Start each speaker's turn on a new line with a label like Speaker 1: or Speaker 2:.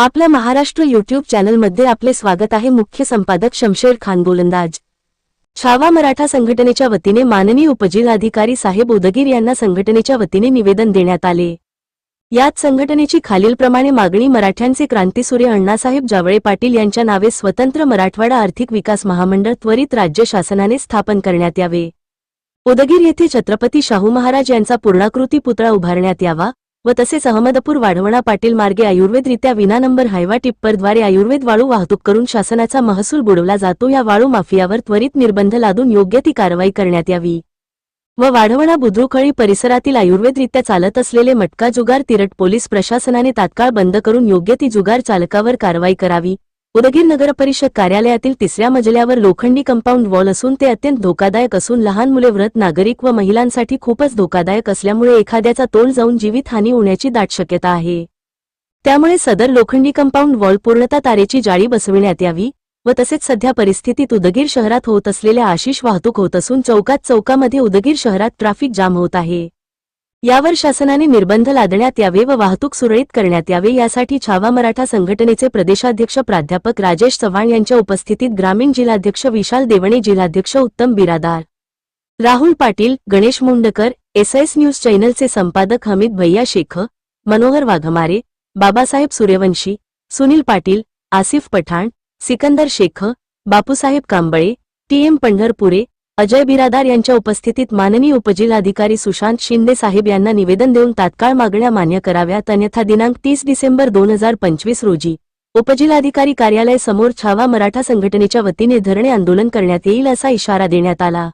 Speaker 1: आपल्या महाराष्ट्र युट्यूब चॅनलमध्ये आपले स्वागत आहे. मुख्य संपादक शमशेर खान गोलंदाज. छावा मराठा संघटनेच्या वतीने माननीय उपजिल्हाधिकारी साहेब उदगीर यांना संघटनेच्या वतीने निवेदन देण्यात आले. यात संघटनेची खालीलप्रमाणे मागणी मराठ्यांचे क्रांतीसूर्य अण्णासाहेब जावळे पाटील यांच्या नावे स्वतंत्र मराठवाडा आर्थिक विकास महामंडळ त्वरित राज्य शासनाने स्थापन करण्यात यावे. उदगीर येथे छत्रपती शाहू महाराज यांचा पूर्णाकृती पुतळा उभारण्यात यावा. व तसेच अहमदपूर वाढवणा पाटील मार्गे आयुर्वेदरित्या विना नंबर हायवा टिप्परद्वारे आयुर्वेद वाळू वाहतूक करून शासनाचा महसूल बुडवला जातो. या वाळू माफियावर त्वरित निर्बंध लादून योग्य ती कारवाई करण्यात यावी. व वाढवणा बुद्रुकळी परिसरातील आयुर्वेदरित्या चालत असलेले मटका जुगार तिरट पोलीस प्रशासनाने तात्काळ बंद करून योग्य ती जुगार चालकावर कारवाई करावी. उदगीर नगरपरिषद कार्यालयातील तिसऱ्या मजल्यावर लोखंडी कंपाऊंड वॉल असून ते अत्यंत धोकादायक असून लहान मुले व्रत नागरिक व महिलांसाठी खूपच धोकादायक असल्यामुळे एखाद्याचा तोल जाऊन जीवितहानी होण्याची दाट शक्यता आहे. त्यामुळे सदर लोखंडी कंपाऊंड वॉल पूर्णतः तारेची जाळी बसविण्यात यावी व तसेच सध्या परिस्थितीत उदगीर शहरात होत असलेल्या आशिष वाहतूक होत असून चौकात चौकामध्ये उदगीर शहरात ट्रॅफिक जाम होत आहे. यावर शासनाने निर्बंध लादण्यात यावे व वाहतूक सुरळीत करण्यात यावे यासाठी छावा मराठा संघटनेचे प्रदेशाध्यक्ष प्राध्यापक राजेश चव्हाण यांच्या उपस्थितीत ग्रामीण जिल्हाध्यक्ष विशाल देवणे जिल्हाध्यक्ष उत्तम बिरादार राहुल पाटील गणेश मुंडकर एसएस न्यूज चॅनलचे संपादक हमीद भैया शेख मनोहर वाघमारे बाबासाहेब सूर्यवंशी सुनील पाटील आसिफ पठाण सिकंदर शेख बापूसाहेब कांबळे टी एम पंढरपुरे अजय बिरादार यांच्या उपस्थितीत माननीय उपजिल्हाधिकारी सुशांत शिंदे साहेब यांना निवेदन देऊन तात्काळ मागण्या मान्य कराव्यात. अन्यथा दिनांक तीस डिसेंबर दोन हजार पंचवीस रोजी उपजिल्हाधिकारी कार्यालय समोर छावा मराठा संघटनेच्या वतीने धरणे आंदोलन करण्यात येईल असा इशारा देण्यात आला.